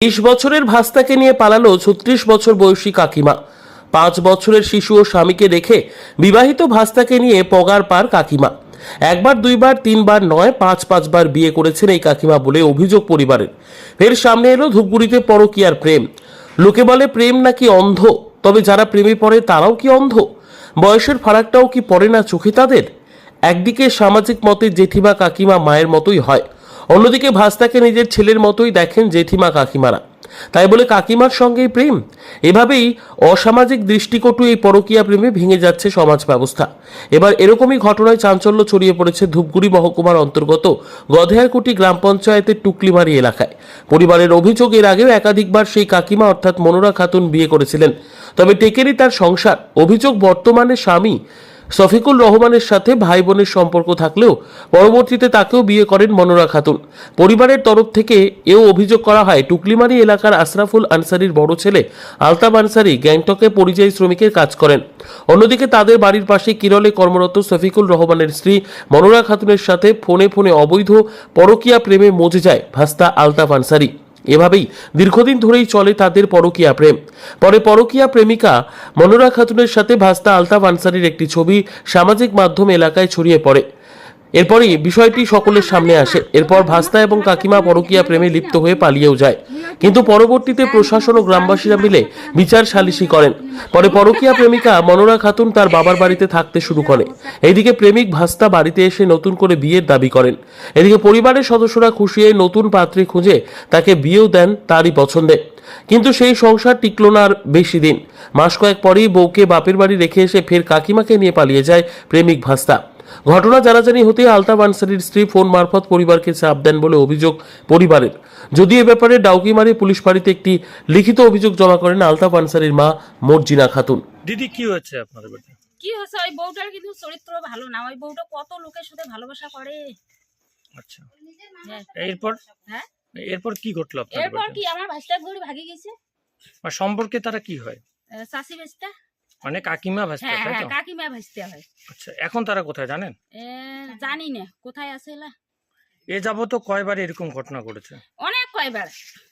বিশ বছরের ভাস্তাকে নিয়ে পালালো ছত্রিশ বছর বয়সী কাকিমা। পাঁচ বছরের শিশু ও স্বামীকে রেখে বিবাহিত ভাস্তাকে নিয়ে পগার পার কাকিমা। একবার, দুইবার, তিনবার নয়, পাঁচ, পাঁচবার বিয়ে করেছেন এই কাকিমা বলে অভিযোগ পরিবারের। ফের সামনে এলো ধূপগুড়িতে পরকীয়ার প্রেম। লোকে বলে, প্রেম নাকি অন্ধ? তবে যারা প্রেমে পড়ে, তারাও কি অন্ধ? বয়সের ফারাকটাও কি পড়ে না চোখে তাদের? একদিকে সামাজিক মতে জেঠিমা কাকিমা মায়ের মতোই হয়। অন্যদিকে ভাস্তাকে নিজের ছেলের মতোই দেখেন জেঠিমা কাকিমারা। তাই বলে কাকিমার সঙ্গেই প্রেম। এভাবেই অসামাজিক দৃষ্টিকটু এই পরকীয়া প্রেমে ভেঙে যাচ্ছে সমাজ ব্যবস্থা। এবার এরকমই ঘটনায় চাঞ্চল্য ছড়িয়ে পড়েছে ধূপগুড়ি মহকুমার অন্তর্গত গধেয়ারকুটি গ্রাম পঞ্চায়েতের টুকলিমারি এলাকায়। পরিবারের অভিযোগ এর আগেও একাধিকবার সেই কাকিমা অর্থাৎ মনোরা খাতুন বিয়ে করেছিলেন। তবে টেকেনি তার সংসার। অভিযোগ বর্তমানে স্বামী শফিকুল রহমানের সাথে ভাই বোনের সম্পর্ক থাকলেও পরবর্তীতে তাকেও বিয়ে করেন মনোরা খাতুন। পরিবারের তরফ থেকে এও অভিযোগ করা হয়, টুকলিমারি এলাকার আশরাফুল আনসারির বড় ছেলে আলতাব আনসারি গ্যাংটকে পরিযায়ী শ্রমিকের কাজ করেন। অন্যদিকে তাদের বাড়ির পাশে কিরলে কর্মরত শফিকুল রহমানের স্ত্রী মনোরা খাতুনের সাথে ফোনে ফোনে অবৈধ পরকীয়া প্রেমে মজে যায় ভাস্তা আলতাফ আনসারি। এভাবেই দীর্ঘদিন ধরেই চলে তাদের পরকীয়া প্রেম। পরে পরকীয়া প্রেমিকা মনোরা খাতুনের সাথে ভাস্তা আলতাফ আনসারির একটি ছবি সামাজিক মাধ্যম এলাকায় ছড়িয়ে পড়ে। এরপরই বিষয়টি সকলের সামনে আসে। এরপর ভাস্তা এবং কাকিমা পরকীয়া প্রেমে লিপ্ত হয়ে পালিয়েও যায়। কিন্তু পরবর্তীতে প্রশাসন ও গ্রামবাসীরা মিলে বিচার সালিশি করেন। পরে পরকীয়া প্রেমিকা মনোরা খাতুন তার বাবার বাড়িতে থাকতে শুরু করে। এইদিকে প্রেমিক ভাস্তা বাড়িতে এসে নতুন করে বিয়ের দাবি করেন। এদিকে পরিবারের সদস্যরা খুশি হয়ে নতুন পাত্রী খুঁজে তাকে বিয়েও দেন তারই পছন্দে। কিন্তু সেই সংসার টিকল না আর বেশি দিন। মাস কয়েক পরেই বউকে বাপের বাড়ি রেখে এসে ফের কাকিমাকে নিয়ে পালিয়ে যায় প্রেমিক ভাস্তা। ঘটনা জানাজানি হতে আলতাব আনসারির স্ত্রী ফোন মারফত পরিবারকে চাপ দেন বলে অভিযোগ পরিবারের। যদি এ ব্যাপারে ডাউকিমারি পুলিশ ফাঁড়িতে একটি লিখিত অভিযোগ জমা করেন আলতাব আনসারির মা মর্জিনা খাতুন। দিদি কি হচ্ছে আপনাদের বাড়িতে? কি হয়েছে? ওই বউটার কিন্তু চরিত্র ভালো না। ওই বউটা কত লোকের সাথে ভালোবাসা করে? আচ্ছা। হ্যাঁ। এরপর? হ্যাঁ? এরপর কি ঘটলো আপনাদের এরপর কি? আমার ভাইস্তা ঘুরে ভাগে গেছে। আর সম্পর্কে তারা কি হয়? চাষি ভাইস্তা মানে কাকিমা ভাসতে হ্যাঁ হ্যাঁ কাকিমা ভাইস্তা হয়। আচ্ছা এখন তারা কোথায় জানেন? জানি না কোথায় আছে এলা? এ যাবত কয়বার এরকম ঘটনা ঘটেছে? অনেক কয়বার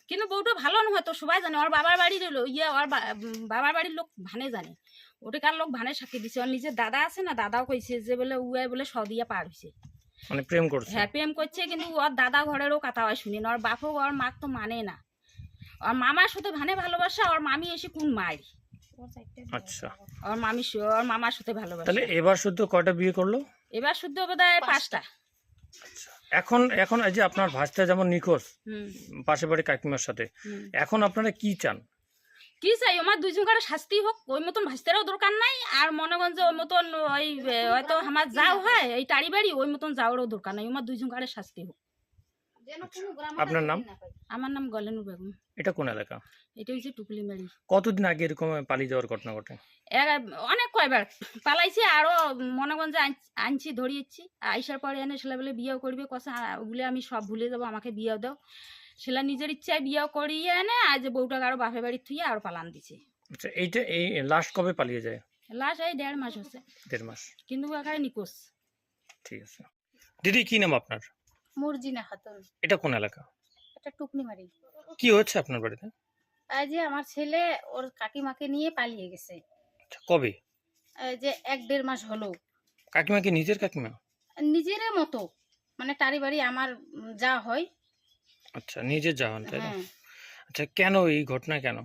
কিন্তু বউটা ভালো নয় তো সবাই জানে ওর বাবার বাড়ির ইয়ে ওর বাবার বাড়ির লোক ভানে জানে। ওটাকার লোক ভানে সাক্ষী দিছে ওর নিজের দাদা আছে না দাদাও কইছে যে বলে উয়াই বলে সদিয়া পার হয়েছে মানে প্রেম করছে? হ্যাঁ প্রেম করছে কিন্তু ওর দাদা ঘরেরও কথা হয় শুনি না ওর বাপও ওর মাক তো মানে না। ওর মামার সাথে ভানে ভালোবাসা ওর মামি এসে কোন মাই? আচ্ছা। মামি সু- ওর মামার সাথে ভালোবাসা। তাহলে এবার শুদ্ধ কয়টা বিয়ে করল? এবার শুদ্ধ বোধ হয় পাঁচটা। এখন এখন এই যে আপনার ভাসতে যেমন নিখোঁজ হুম। পাশে বাড়ি কাকিমার সাথে এখন আপনারা কি চান? কি চাই? আমার দুইজন কারও শাস্তি হোক ওই মতন ভাসতেরও দরকার নাই আর মনে করেন যে ওই মতন ওই হয়তো আমার যাও হয় এই টাড়ি বাড়ি ওই মতন যাওয়ারও দরকার নাই আমার দুইজন কারও শাস্তি হোক। আপনার নাম? আমার নাম গলেনু বেগম। এটা কোন এলাকা? এটা হচ্ছে টুকলি মেরি কতদিন আগে এরকম পালিয়ে যাওয়ার ঘটনা ঘটে? অনেক কয়বার। পালাইছি আরও মনে আন- আনছি ধরিয়েছি। আইসার পরে এনে সেলা বলে বিয়েও করবে কষা ওগুলো আমি সব ভুলে যাব আমাকে বিয়েও দাও। সেলা নিজের ইচ্ছায় বিয়েও করিয়ে এনে আজ বউটাকে আরও বাপের বাড়ি থুয়ে আরও পালান দিছে। আচ্ছা এইটা এই লাস্ট কবে পালিয়ে যায়? লাস্ট এই দেড় মাস হচ্ছে দেড় মাস। কিন্তু এখানে নিকোষ ঠিক আছে। দিদি কি নাম আপনার? মর্জিনা খাতুন এটা কোন এলাকা? এটা টুকনি মারি কি হচ্ছে আপনার বাড়িতে? এই যে আমার ছেলে ওর কাকিমাকে নিয়ে পালিয়ে গেছে। আচ্ছা কবে? এই যে এক দেড় মাস হলো। কাকিমা কি নিজের কাকিমা? নিজের মতো। মানে টারি বাড়ি আমার যা হয়। আচ্ছা নিজের যাওয়ান তাই তো হ্যাঁ। আচ্ছা কেন এই ঘটনা কেন?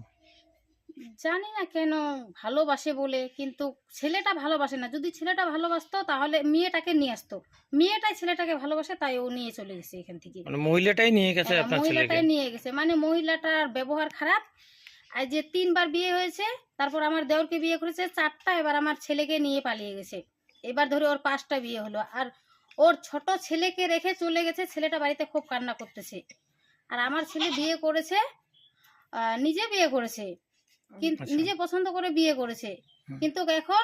জানি না কেন ভালোবাসে বলে কিন্তু ছেলেটা ভালোবাসে না। যদি ছেলেটা ভালোবাসতো তাহলে মেয়েটাকে নিয়ে আসতো। মেয়েটাই ছেলেটাকে ভালোবাসে তাই ও নিয়ে চলে গেছে এখান থেকে। মানে মহিলাটাই নিয়ে গেছে হ্যাঁ, মহিলাটাই নিয়ে গেছে। মানে মহিলাটার ব্যবহার খারাপ। আর যে তিনবার বিয়ে হয়েছে তারপর আমার দেওরকে বিয়ে করেছে চারটা এবার আমার ছেলেকে নিয়ে পালিয়ে গেছে। এবার ধরে ওর পাঁচটা বিয়ে হলো। আর ওর ছোট ছেলেকে রেখে চলে গেছে ছেলেটা বাড়িতে খুব কান্না করতেছে। আর আমার ছেলে বিয়ে করেছে নিজে বিয়ে করেছে। কিন্তু আচ্ছা। নিজে পছন্দ করে বিয়ে করেছে। কিন্তু এখন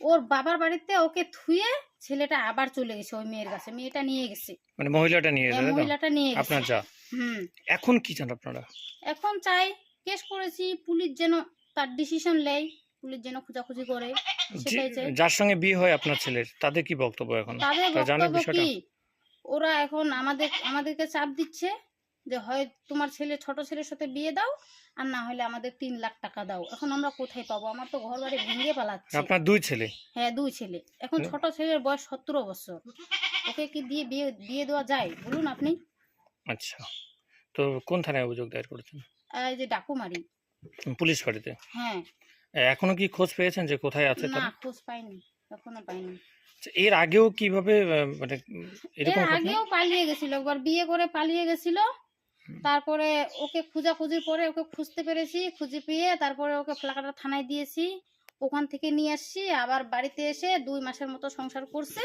ওর বাবার বাড়িতে ওকে থুয়ে ছেলেটা আবার চলে গেছে ওই মেয়ের কাছে। মেয়েটা নিয়ে গেছে। মানে মহিলাটা নিয়ে গেছে মহিলাটা নিয়ে গেছে। আপনার যা। হুম। এখন কি চান আপনারা? এখন চাই কেস করেছি পুলিশ যেন তার ডিসিশন নেয় পুলিশ যেন খোঁজাখুঁজি করে যার সঙ্গে বিয়ে হয় আপনার ছেলের তাদের কি বক্তব্য এখন? তাদের জানেন বক্তব্য বিষয়টা? কি ওরা এখন আমাদের আমাদেরকে চাপ দিচ্ছে যে হয় তোমার ছেলে ছোট ছেলের সাথে বিয়ে দাও আর না হলে আমাদের তিন লাখ টাকা দাও। এখন আমরা কোথায় পাবো? আমার তো ঘর বাড়ি ভেঙে পালাচ্ছে। আপনার দুই ছেলে? হ্যাঁ দুই ছেলে। এখন ছোট ছেলের বয়স সতেরো বছর। ওকে কি দিয়ে বিয়ে দিয়ে দেওয়া যায়? বলুন আপনি। আচ্ছা। তো কোন থানায় অভিযোগ দায়ের করেছেন? এই যে ডাকুমারি। পুলিশ ফাঁড়িতে হ্যাঁ। এখনও কি খোঁজ পেয়েছেন যে কোথায় আছে না খোঁজ পাইনি। এখনও পাইনি। আচ্ছা, এর আগেও কীভাবে মানে এর এরকম আগেও পালিয়ে গেছিল। একবার বিয়ে করে পালিয়ে গেছিল। তারপরে ওকে খোঁজাখুঁজির পরে ওকে খুঁজতে পেরেছি খুঁজে পেয়ে তারপরে ওকে ফ্লাকাটা থানায় দিয়েছি। ওখান থেকে নিয়ে আসছি আবার বাড়িতে এসে দুই মাসের মতো সংসার করছে।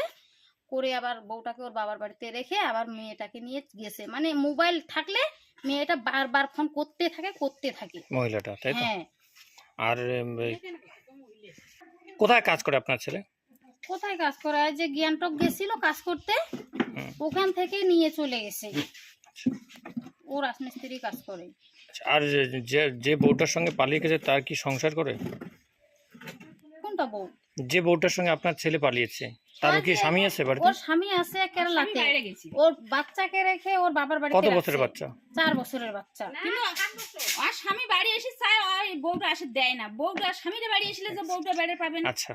করে আবার বউটাকে ওর বাবার বাড়িতে রেখে আবার মেয়েটাকে নিয়ে গেছে। মানে মোবাইল থাকলে মেয়েটা বারবার ফোন করতে থাকে করতে থাকে। মহিলাটা তাই তো? হ্যাঁ। আর কোথায় কাজ করে আপনার ছেলে? কোথায় কাজ করে? এই যে জ্ঞানটক গেছিল কাজ করতে ওখান থেকে নিয়ে চলে গেছে। আচ্ছা। ও রাজমিস্ত্রি কাজ করে। আচ্ছা, আর যে- যে বউটার সঙ্গে পালিয়ে গেছে তার কি সংসার করে? কোনটা বউ? যে বউটার সঙ্গে আপনার ছেলে পালিয়েছে তার কি স্বামী আছে বাড়িতে? ওর স্বামী আছে কেরালাতে। ওর বাচ্চাকে রেখে ওর বাবার বাড়িতে কত বছরের বাচ্চা? চার বছরের বাচ্চা। কিন্তু আর স্বামী বাড়ি এসে চায় ওই বউটা এসে দেয় না। বউটা স্বামীরা বাড়ি এসলে যে বউটা বেড়ে পাবে না। আচ্ছা।